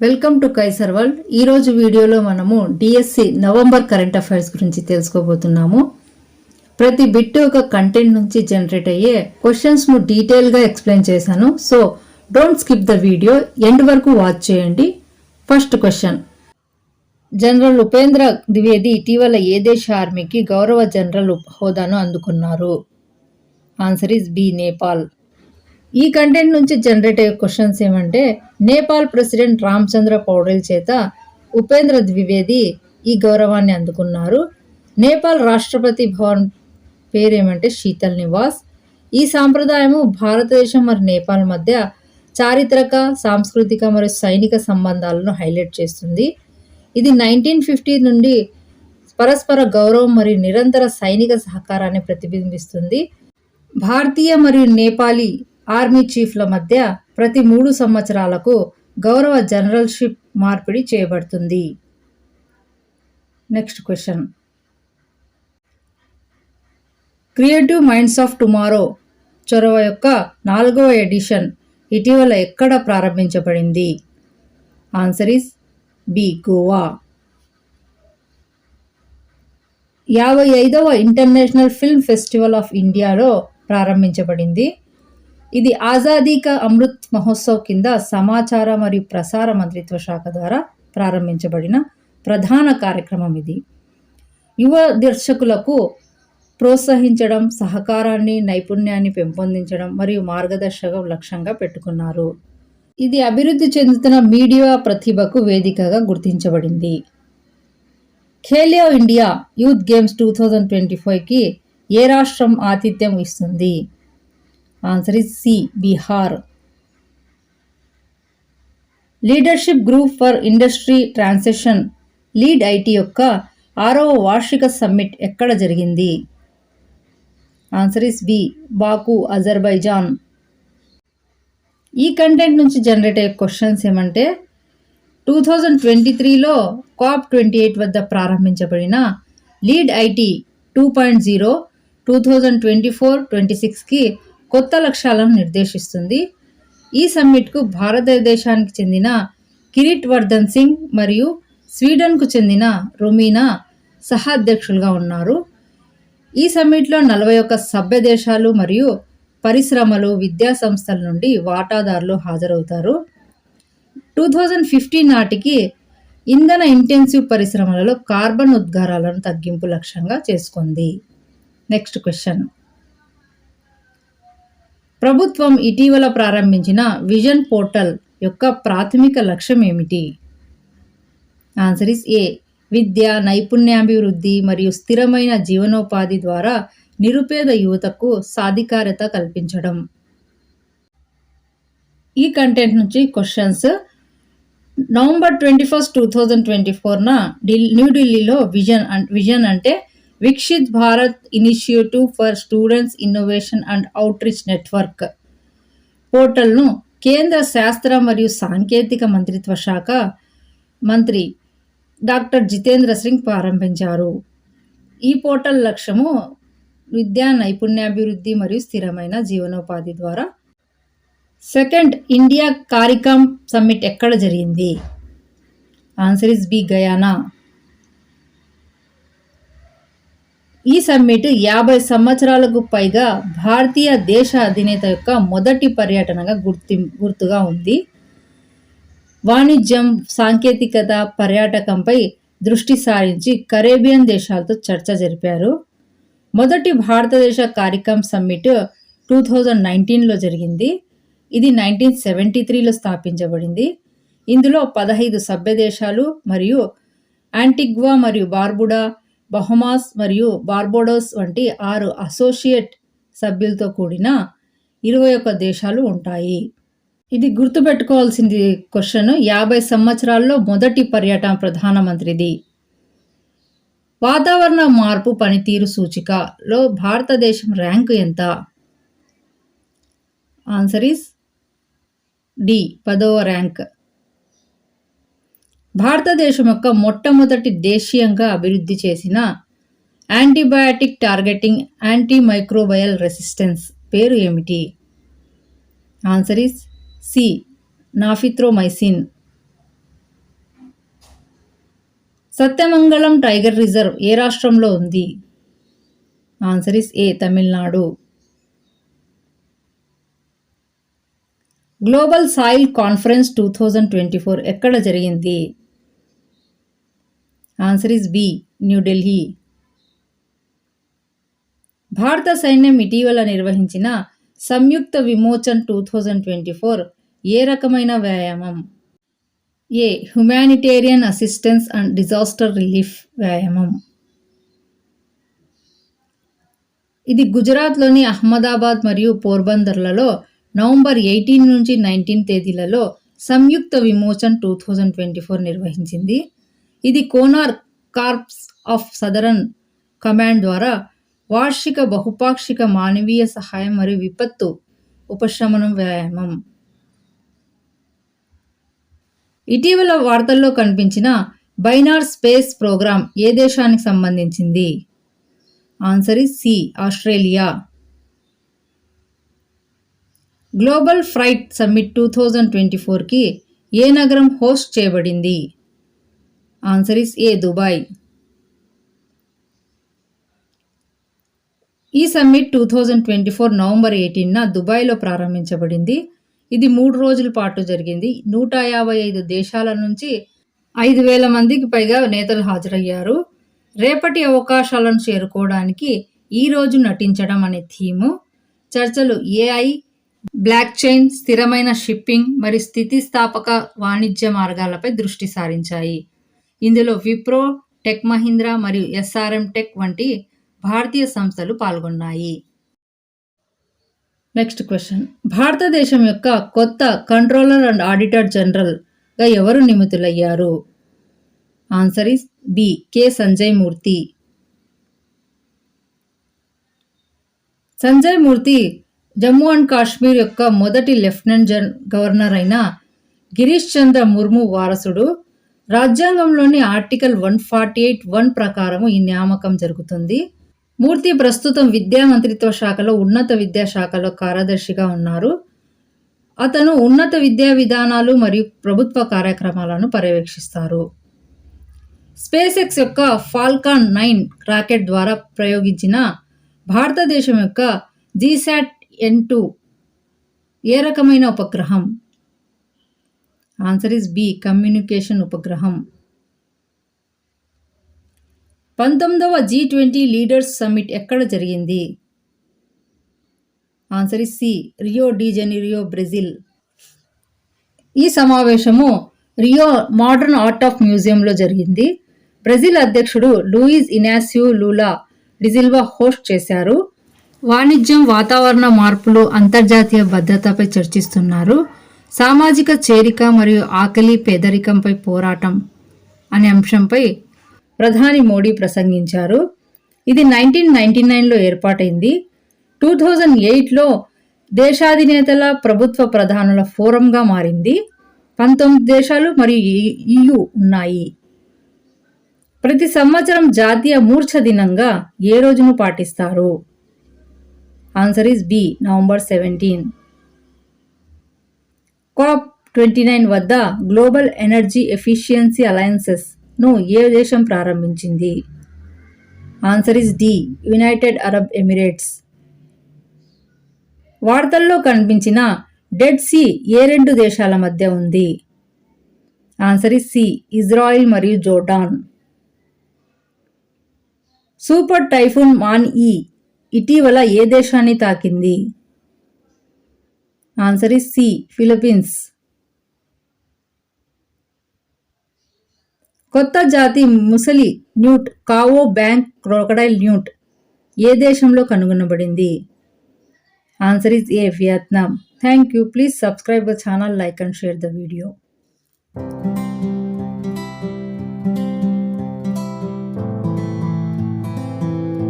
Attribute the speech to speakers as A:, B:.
A: Welcome to Kaiser world ఈ రోజు వీడియోలో మనము డిఎస్సి నవంబర్ కరెంట్ అఫైర్స్ గురించి తెలుసుకోబోతున్నాము. ప్రతి బిట్ ఒక కంటెంట్ నుంచి జనరేట్ అయ్యే క్వశ్చన్స్ను డీటెయిల్గా ఎక్స్ప్లెయిన్ చేశాను. So don't skip the video end వరకు వాచ్ చేయండి. First question general Upendra Dwivedi ఇటీవల ఏ దేశ ఆర్మీకి గౌరవ జనరల్ హోదాను అందుకున్నారు? ఆన్సర్ ఇస్ బి నేపాల్ ఈ కంటెంట్ నుంచి జనరేట్ అయ్యే క్వశ్చన్స్ ఏమంటే నేపాల్ ప్రెసిడెంట్ రామచంద్ర పౌడెల్ చేత ఉపేంద్ర ద్వివేది ఈ గౌరవాన్ని అందుకున్నారు. నేపాల్ రాష్ట్రపతి భవన్ పేరేమంటే శీతల్ నివాస్. ఈ సాంప్రదాయము భారతదేశం మరియు నేపాల్ మధ్య చారిత్రక సాంస్కృతిక మరియు సైనిక సంబంధాలను హైలైట్ చేస్తుంది. ఇది నైన్టీన్ ఫిఫ్టీ నుండి పరస్పర గౌరవం మరియు నిరంతర సైనిక సహకారాన్ని ప్రతిబింబిస్తుంది. భారతీయ మరియు నేపాలీ ఆర్మీ చీఫ్ల మధ్య ప్రతి మూడు సంవత్సరాలకు గౌరవ జనరల్షిప్ మార్పిడి చేయబడుతుంది. Next question. Creative minds of tomorrow చొరవ యొక్క నాలుగవ ఎడిషన్ ఇటీవల ఎక్కడ ప్రారంభించబడింది? Answer is B Goa. యాభై ఐదవ ఇంటర్నేషనల్ ఫిల్మ్ ఫెస్టివల్ ఆఫ్ ఇండియాలో ప్రారంభించబడింది. ఇది ఆజాదీ కా అమృత్ మహోత్సవ్ కింద సమాచార మరియు ప్రసార మంత్రిత్వ శాఖ ద్వారా ప్రారంభించబడిన ప్రధాన కార్యక్రమం ఇది. యువ దర్శకులకు ప్రోత్సహించడం సహకారాన్ని నైపుణ్యాన్ని పెంపొందించడం మరియు మార్గదర్శకం లక్ష్యంగా పెట్టుకున్నారు. ఇది అభివృద్ధి చెందుతున్న మీడియా ప్రతిభకు వేదికగా గుర్తించబడింది. Khelo India youth games two thousand twenty ఫైవ్కి ఏ రాష్ట్రం ఆతిథ్యం ఇస్తుంది? Answer is C Bihar leadership group for industry transition lead IT యొక్క ఆరవ వార్షిక సమ్మిట్ ఎక్కడ జరిగింది? Answer is B Baku Azerbaijan ఈ కంటెంట్ నుంచి జనరేట్ అయ్యే క్వశ్చన్స్ ఏమంటే టూ థౌజండ్ ట్వంటీ త్రీలో కాప్ ట్వంటీ ఎయిట్ వద్ద ప్రారంభించబడిన lead IT two point zero two thousand twenty four twenty సిక్స్కి కొత్త లక్ష్యాలను నిర్దేశిస్తుంది. ఈ సమ్మిట్కు భారతదేశానికి చెందిన కిరీట్ వర్ధన్ సింగ్ మరియు స్వీడన్కు చెందిన రొమీనా సహాధ్యక్షులుగా ఉన్నారు. ఈ సమ్మిట్లో నలభై ఒక్క సభ్య దేశాలు మరియు పరిశ్రమలు విద్యా సంస్థల నుండి వాటాదారులు హాజరవుతారు. టూ థౌజండ్ ఫిఫ్టీన్ నాటికి ఇంధన ఇంటెన్సివ్ పరిశ్రమలలో కార్బన్ ఉద్గారాలను తగ్గింపు లక్ష్యంగా చేసుకుంది. Next question. ప్రభుత్వం ఇటీవల ప్రారంభించిన విజన్ పోర్టల్ యొక్క ప్రాథమిక లక్ష్యం ఏమిటి? ఆన్సర్ ఇస్ ఏ. విద్య నైపుణ్యాభివృద్ధి మరియు స్థిరమైన జీవనోపాధి ద్వారా నిరుపేద యువతకు సాధికారత కల్పించడం. ఈ కంటెంట్ నుంచి questions. November twenty first two thousand twenty ఫోర్న Delhi న్యూఢిల్లీలో విజన్ విజన్ అంటే Viksit Bharat initiative for students innovation and outreach network పోర్టల్ను కేంద్ర శాస్త్ర మరియు సాంకేతిక మంత్రిత్వ శాఖ మంత్రి డాక్టర్ జితేంద్ర సింగ్ ప్రారంభించారు ఈ పోర్టల్ లక్ష్యము విద్యా నైపుణ్యాభివృద్ధి మరియు స్థిరమైన జీవనోపాధి ద్వారా సెకండ్ ఇండియా కారికామ్ సమ్మిట్ ఎక్కడ జరిగింది? ఆన్సర్ ఇస్ బి గయానా ఈ సమ్మిట్ యాభై సంవత్సరాలకు పైగా భారతీయ దేశ అధినేత యొక్క మొదటి పర్యటనగా గుర్తి గుర్తుగా ఉంది. వాణిజ్యం సాంకేతికత పర్యాటకంపై దృష్టి సారించి కరేబియన్ దేశాలతో చర్చ జరిపారు. మొదటి భారతదేశ కార్యక్రమం సమ్మిట్ టూ థౌజండ్ నైన్టీన్లో జరిగింది. ఇది నైన్టీన్ సెవెంటీ త్రీలో స్థాపించబడింది. ఇందులో పదహైదు సభ్య దేశాలు మరియు యాంటిగ్వా మరియు బార్బుడా బహమాస్ మరియు బార్బోడోస్ వంటి ఆరు అసోసియేట్ సభ్యులతో కూడిన ఇరవై ఒక్క దేశాలు ఉంటాయి. ఇది గుర్తుపెట్టుకోవాల్సింది క్వశ్చన్ యాభై సంవత్సరాల్లో మొదటి పర్యటన ప్రధానమంత్రిది. వాతావరణ మార్పు పనితీరు సూచికలో భారతదేశం ర్యాంకు ఎంత? ఆన్సర్ ఈస్ డి పదవ ర్యాంక్. భారతదేశం యొక్క మొట్టమొదటి దేశీయంగా అభివృద్ధి చేసిన antibiotic targeting anti microbial resistance పేరు ఏమిటి? Answer is C. Nafithromycin Sathyamangalam tiger reserve ఏ రాష్ట్రంలో ఉంది? Answer is A Tamil Nadu. Global soil conference two thousand twenty four ఎక్కడ జరిగింది? ఆన్సర్ ఇస్ బి న్యూఢిల్లీ భారత సైన్యం ఇటీవల నిర్వహించిన Samyukt Vimochan two thousand twenty four ఏ రకమైన వ్యాయామం? ఏ humanitarian assistance and disaster relief వ్యాయామం. ఇది గుజరాత్లోని అహ్మదాబాద్ మరియు పోర్బందర్లలో నవంబర్ ఎయిటీన్ నుంచి నైన్టీన్ తేదీలలో Samyukt Vimochan two thousand twenty four నిర్వహించింది. ఇది Konark corps of southern command ద్వారా వార్షిక బహుపాక్షిక మానవీయ సహాయం మరియు విపత్తు ఉపశమనం వ్యాయామం. ఇటీవల వార్తల్లో కనిపించిన బైనార్ స్పేస్ ప్రోగ్రాం ఏ దేశానికి సంబంధించింది? Answer is C Australia. Global freight summit two thousand twenty ఫోర్కి ఏ నగరం హోస్ట్ చేయబడింది? Answer is A Dubai. ఈ summit two thousand twenty four November ఎయిటీన్న దుబాయ్లో ప్రారంభించబడింది. ఇది మూడు రోజుల పాటు జరిగింది. నూట యాభై ఐదు దేశాల నుంచి ఐదు వేల మందికి పైగా నేతలు హాజరయ్యారు. రేపటి అవకాశాలను చేరుకోవడానికి ఈరోజు నటించడం అనే థీము. చర్చలు ఏఐ బ్లాక్ చైన్ స్థిరమైన షిప్పింగ్ మరియు స్థితిస్థాపక వాణిజ్య మార్గాలపై దృష్టి సారించాయి. ఇందులో విప్రో టెక్ మహీంద్రా మరియు ఎస్ఆర్ఎం టెక్ వంటి భారతీయ సంస్థలు పాల్గొన్నాయి. Next question. భారతదేశం యొక్క కొత్త కంట్రోలర్ అండ్ ఆడిటర్ జనరల్గా ఎవరు నియమితులయ్యారు? Answer is B. K. Sanjay Murthy. Sanjay Murthy Jammu and Kashmir యొక్క మొదటి లెఫ్టినెంట్ జన్ గవర్నర్ అయిన గిరీష్ చంద్ర ముర్ము వారసుడు రాజ్యాంగంలోని article one forty eight one ప్రకారం ఈ నియామకం జరుగుతుంది. మూర్తి ప్రస్తుతం విద్యా మంత్రిత్వ శాఖలో ఉన్నత విద్యాశాఖలో కార్యదర్శిగా ఉన్నారు. అతను ఉన్నత విద్యా విధానాలు మరియు ప్రభుత్వ కార్యక్రమాలను పర్యవేక్షిస్తారు. స్పేస్ ఎక్స్ యొక్క ఫాల్కాన్ నైన్ రాకెట్ ద్వారా ప్రయోగించిన భారతదేశం యొక్క జీశాట్ ఎన్ టూ ఏ రకమైన ఉపగ్రహం? ఆన్సర్ ఇస్ బి కమ్యూనికేషన్ ఉపగ్రహం. పంతొమ్మిదవ జీ ట్వంటీ లీడర్స్ సమ్మిట్ ఎక్కడ జరిగింది? Answer is C Rio de Janeiro Brazil ఈ సమావేశము రియో మోడర్న్ ఆర్ట్ ఆఫ్ మ్యూజియంలో జరిగింది. బ్రెజిల్ అధ్యక్షుడు Luiz Inacio Lula da Silva host చేశారు. వాణిజ్యం వాతావరణ మార్పులు అంతర్జాతీయ భద్రతపై చర్చిస్తున్నారు. సామాజిక చేరిక మరియు ఆకలి పేదరికంపై పోరాటం అనే అంశంపై ప్రధాని మోడీ ప్రసంగించారు. ఇది నైన్టీన్ నైన్టీ నైన్లో ఏర్పాటైంది. టూ థౌజండ్ ఎయిట్లో దేశాధినేతల ప్రభుత్వ ప్రధానుల ఫోరంగా మారింది. పంతొమ్మిది దేశాలు మరియు ఈయు ఉన్నాయి. ప్రతి సంవత్సరం జాతీయ మూర్ఛ దినంగా ఏ రోజును పాటిస్తారు? Answer is B November seventeen COP twenty nine వద్ద గ్లోబల్ ఎనర్జీ ఎఫిషియన్సీ అలయన్సెస్ను ఏ దేశం ప్రారంభించింది? Answer is D United Arab Emirates వార్తల్లో కనిపించిన డెడ్ సీ ఏ రెండు దేశాల మధ్య ఉంది? ఆన్సర్ ఇస్ సి ఇజ్రాయిల్ మరియు జోర్డాన్ సూపర్ టైఫూన్ మాన్ ఈ ఇటీవల ఏ దేశాన్ని తాకింది? ఆన్సర్ ఇస్ సి ఫిలిపీన్స్ కొత్త జాతి ముసలి న్యూట్ కావో బ్యాంక్ క్రోకడైల్ న్యూట్ ఏ దేశంలో కనుగొనబడింది? Answer is A Vietnam. Thank you. Please subscribe the channel like and share the video.